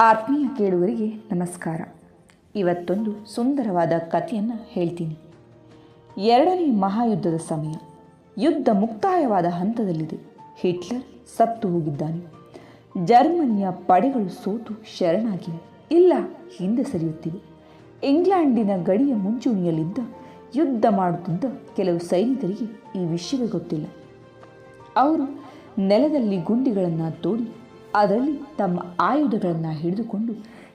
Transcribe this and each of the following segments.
ಆತ್ಮೀಯ ಕೇಳುವರಿಗೆ ನಮಸ್ಕಾರ. ಇವತ್ತೊಂದು ಸುಂದರವಾದ ಕಥೆಯನ್ನು ಹೇಳ್ತೀನಿ. ಎರಡನೇ ಮಹಾಯುದ್ಧದ ಸಮಯ. ಯುದ್ಧ ಮುಕ್ತಾಯವಾದ ಹಂತದಲ್ಲಿದೆ. ಹಿಟ್ಲರ್ ಸತ್ತು ಹೋಗಿದ್ದಾನೆ. ಜರ್ಮನಿಯ ಪಡೆಗಳು ಸೋತು ಶರಣಾಗಿವೆ. ಇಲ್ಲ, ಹಿಂದೆ ಸರಿಯುತ್ತಿವೆ. ಇಂಗ್ಲೆಂಡಿನ ಗಡಿಯ ಮುಂಚೂಣಿಯಲ್ಲಿದ್ದ ಯುದ್ಧ ಮಾಡುತ್ತಿದ್ದ ಕೆಲವು ಸೈನಿಕರಿಗೆ ಈ ವಿಷಯವೇ ಗೊತ್ತಿಲ್ಲ. ಅವರು ನೆಲದಲ್ಲಿ ಗುಂಡಿಗಳನ್ನು ತೋಡಿ ಅದರಲ್ಲಿ ತಮ್ಮ ಆಯುಧಗಳನ್ನು ಹಿಡಿದುಕೊಂಡು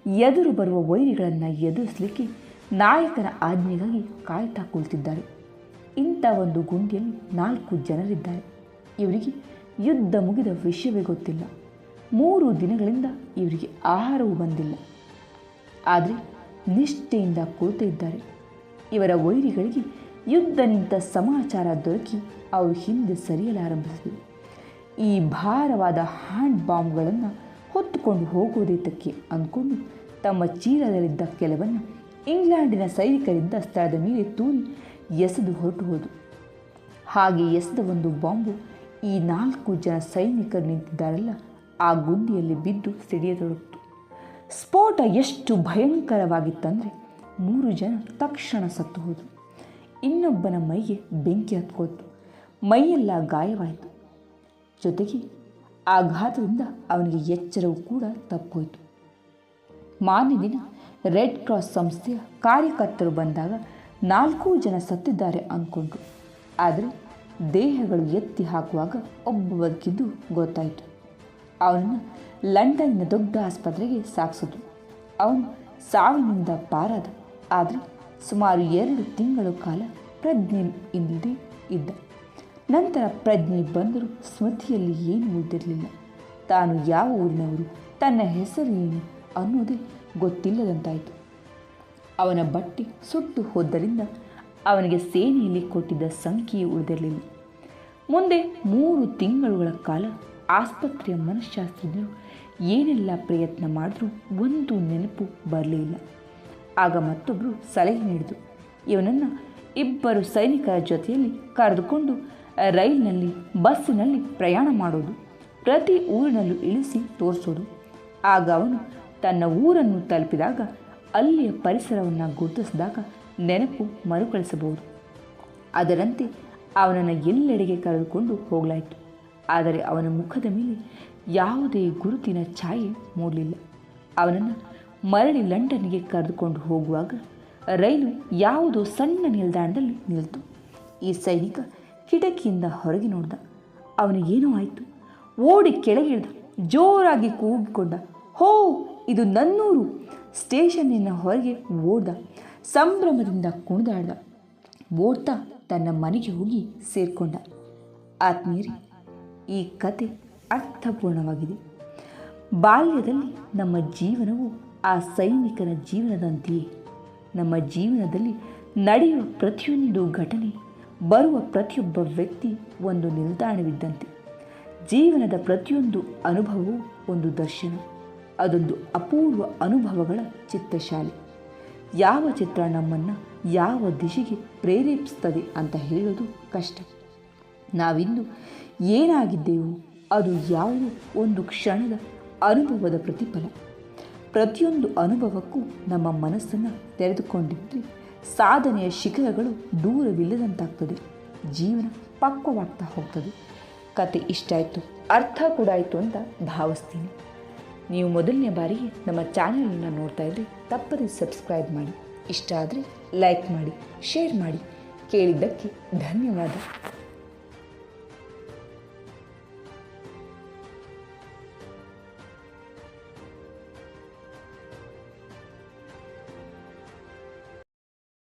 ಎದುರು ಬರುವ ವೈರಿಗಳನ್ನು ಎದುರಿಸಲಿಕ್ಕೆ ನಾಯಕನ ಆಜ್ಞೆಗಾಗಿ ಕಾಯ್ತಾ ಕುಳಿತಿದ್ದಾರೆ. ಇಂಥ ಒಂದು ಗುಂಡಿಯಲ್ಲಿ ನಾಲ್ಕು ಜನರಿದ್ದಾರೆ. ಇವರಿಗೆ ಯುದ್ಧ ಮುಗಿದ ವಿಷಯವೇ ಗೊತ್ತಿಲ್ಲ. ಮೂರು ದಿನಗಳಿಂದ ಇವರಿಗೆ ಆಹಾರವೂ ಬಂದಿಲ್ಲ. ಆದರೆ ನಿಷ್ಠೆಯಿಂದ ಕುಳಿತಿದ್ದಾರೆ ಇವರ ವೈರಿಗಳಿಗೆ ಯುದ್ಧ ನಿಂತ ಸಮಾಚಾರ ದೊರಕಿ ಅವರು ಹಿಂದೆ ಸರಿಯಲಾರಂಭಿಸಿದರು. ಈ ಭಾರವಾದ ಹ್ಯಾಂಡ್ ಬಾಂಬ್ಗಳನ್ನು ಹೊತ್ತುಕೊಂಡು ಹೋಗುವುದೇತಕ್ಕೆ ಅಂದ್ಕೊಂಡು ತಮ್ಮ ಚೀಲದಲ್ಲಿದ್ದ ಕೆಲವನ್ನು ಇಂಗ್ಲೆಂಡಿನ ಸೈನಿಕರಿಂದ ಸ್ಥಳದ ಮೇಲೆ ತೂರಿ ಎಸೆದು ಹೊರಟು ಹಾಗೆ ಎಸೆದ ಒಂದು ಬಾಂಬು ಈ ನಾಲ್ಕು ಜನ ಸೈನಿಕರು ನಿಂತಿದ್ದಾರಲ್ಲ, ಆ ಗುಂಡಿಯಲ್ಲಿ ಬಿದ್ದು ಸಿಡಿಯತೊಡಗಿತು ಸ್ಫೋಟ ಎಷ್ಟು ಭಯಂಕರವಾಗಿತ್ತಂದರೆ ಮೂರು ಜನ ತಕ್ಷಣ ಸತ್ತು ಹೋದರು. ಇನ್ನೊಬ್ಬನ ಮೈಗೆ ಬೆಂಕಿ ಹತ್ಕೋತು ಮೈಯೆಲ್ಲ ಗಾಯವಾಯಿತು. ಜೊತೆಗೆ ಆಘಾತದಿಂದ ಅವನಿಗೆ ಎಚ್ಚರವೂ ಕೂಡ ತಪ್ಪೋಯ್ತು. ಮಾನ್ಯ ದಿನ ರೆಡ್ ಕ್ರಾಸ್ ಸಂಸ್ಥೆಯ ಕಾರ್ಯಕರ್ತರು ಬಂದಾಗ ನಾಲ್ಕೂ ಜನ ಸತ್ತಿದ್ದಾರೆ ಅಂದ್ಕೊಂಡ್ರು ಆದರೆ ದೇಹಗಳು ಎತ್ತಿ ಹಾಕುವಾಗ ಒಬ್ಬ ಬದುಕಿದ್ದು ಗೊತ್ತಾಯಿತು. ಅವನನ್ನು ಲಂಡನ್ನ ದೊಡ್ಡ ಆಸ್ಪತ್ರೆಗೆ ಸಾಗಿಸಿದ್ರು ಅವನು ಸಾವಿನಿಂದ ಪಾರಾದ, ಆದರೆ ಸುಮಾರು ಎರಡು ತಿಂಗಳ ಕಾಲ ಪ್ರಜ್ಞೆ ಇಲ್ಲದೆ ಇದ್ದ. ನಂತರ ಪ್ರಜ್ಞೆ ಬಂದರೂ ಸ್ಮೃತಿಯಲ್ಲಿ ಏನೂ ಉಳಿದಿರಲಿಲ್ಲ. ತಾನು ಯಾವ ಊರಿನವರು, ತನ್ನ ಹೆಸರು ಏನು ಅನ್ನೋದೇ ಗೊತ್ತಿಲ್ಲದಂತಾಯಿತು. ಅವನ ಬಟ್ಟೆ ಸುಟ್ಟು ಹೋದ್ದರಿಂದ ಅವನಿಗೆ ಸೇನೆಯಲ್ಲಿ ಕೊಟ್ಟಿದ್ದ ಸಂಖ್ಯೆಯೇ ಉಳಿದಿರಲಿಲ್ಲ. ಮುಂದೆ ಮೂರು ತಿಂಗಳುಗಳ ಕಾಲ ಆಸ್ಪತ್ರೆಯ ಮನಃಶಾಸ್ತ್ರಜ್ಞರು ಏನೆಲ್ಲ ಪ್ರಯತ್ನ ಮಾಡಿದ್ರೂ ಒಂದು ನೆನಪು ಬರಲಿಲ್ಲ ಆಗ ಮತ್ತೊಬ್ಬರು ಸಲಹೆ ನೀಡಿದರು. ಇವನನ್ನು ಇಬ್ಬರು ಸೈನಿಕರ ಜೊತೆಯಲ್ಲಿ ಕರೆದುಕೊಂಡು ರೈಲಿನಲ್ಲಿ, ಬಸ್ಸಿನಲ್ಲಿ ಪ್ರಯಾಣ ಮಾಡೋದು, ಪ್ರತಿ ಊರಿನಲ್ಲೂ ಇಳಿಸಿ ತೋರಿಸೋದು. ಆಗ ಅವನು ತನ್ನ ಊರನ್ನು ತಲುಪಿದಾಗ ಅಲ್ಲಿಯ ಪರಿಸರವನ್ನು ಗುರುತಿಸಿದಾಗ ನೆನಪು ಮರುಕಳಿಸಬಹುದು. ಅದರಂತೆ ಅವನನ್ನು ಎಲ್ಲೆಡೆಗೆ ಕರೆದುಕೊಂಡು ಹೋಗಲಾಯಿತು. ಆದರೆ ಅವನ ಮುಖದ ಮೇಲೆ ಯಾವುದೇ ಗುರುತಿನ ಛಾಯೆ ಮೂಡಲಿಲ್ಲ. ಅವನನ್ನು ಮರಳಿ ಲಂಡನ್ಗೆ ಕರೆದುಕೊಂಡು ಹೋಗುವಾಗ ರೈಲು ಯಾವುದೋ ಸಣ್ಣ ನಿಲ್ದಾಣದಲ್ಲಿ ನಿಲ್ತು. ಈ ಸೈನಿಕ ಕಿಟಕಿಯಿಂದ ಹೊರಗೆ ನೋಡ್ದ. ಅವನಿಗೇನೋ ಆಯಿತು. ಓಡಿ ಕೆಳಗಿಳ್ದ ಜೋರಾಗಿ ಕೂಗಿಕೊಂಡ. ಹೋ, ಇದು ನನ್ನೂರು. ಸ್ಟೇಷನ್ನಿನ ಹೊರಗೆ ಓಡ್ದ. ಸಂಭ್ರಮದಿಂದ ಕುಣಿದಾಡ್ದ. ಓಡ್ತಾ ತನ್ನ ಮನೆಗೆ ಹೋಗಿ ಸೇರಿಕೊಂಡ. ಆತ್ಮೀಯರಿ, ಈ ಕತೆ ಅರ್ಥಪೂರ್ಣವಾಗಿದೆ. ಬಾಲ್ಯದಲ್ಲಿ ನಮ್ಮ ಜೀವನವು ಆ ಸೈನಿಕರ ಜೀವನದಂತೆಯೇ. ನಮ್ಮ ಜೀವನದಲ್ಲಿ ನಡೆಯುವ ಪ್ರತಿಯೊಂದು ಘಟನೆ ಬರುವ ಪ್ರತಿಯೊಬ್ಬ ವ್ಯಕ್ತಿ ಒಂದು ನಿಲ್ದಾಣವಿದ್ದಂತೆ. ಜೀವನದ ಪ್ರತಿಯೊಂದು ಅನುಭವವೂ ಒಂದು ದರ್ಶನ. ಅದೊಂದು ಅಪೂರ್ವ ಅನುಭವಗಳ ಚಿತ್ತಶಾಲೆ ಯಾವ ಚಿತ್ರ ನಮ್ಮನ್ನು ಯಾವ ದಿಶೆಗೆ ಪ್ರೇರೇಪಿಸ್ತದೆ ಅಂತ ಹೇಳೋದು ಕಷ್ಟ. ನಾವಿಂದು ಏನಾಗಿದ್ದೇವೋ ಅದು ಯಾವುದೋ ಒಂದು ಕ್ಷಣದ ಅನುಭವದ ಪ್ರತಿಫಲ. ಪ್ರತಿಯೊಂದು ಅನುಭವಕ್ಕೂ ನಮ್ಮ ಮನಸ್ಸನ್ನು ತೆರೆದುಕೊಂಡಿದ್ದರೆ ಸಾಧನೆಯ ಶಿಖರಗಳು ದೂರವಿಲ್ಲದಂತಾಗ್ತದೆ. ಜೀವನ ಪಕ್ವವಾಗ್ತಾ ಹೋಗ್ತದೆ. ಕತೆ ಇಷ್ಟ ಆಯಿತು ಅರ್ಥ ಕೂಡ ಆಯಿತು ಅಂತ ಭಾವಿಸ್ತೀನಿ. ನೀವು ಮೊದಲನೇ ಬಾರಿಗೆ ನಮ್ಮ ಚಾನೆಲನ್ನು ನೋಡ್ತಾ ಇದ್ದರೆ ತಪ್ಪದೆ ಸಬ್ಸ್ಕ್ರೈಬ್ ಮಾಡಿ. ಇಷ್ಟ ಆದರೆ ಲೈಕ್ ಮಾಡಿ, ಶೇರ್ ಮಾಡಿ. ಕೇಳಿದ್ದಕ್ಕೆ ಧನ್ಯವಾದ.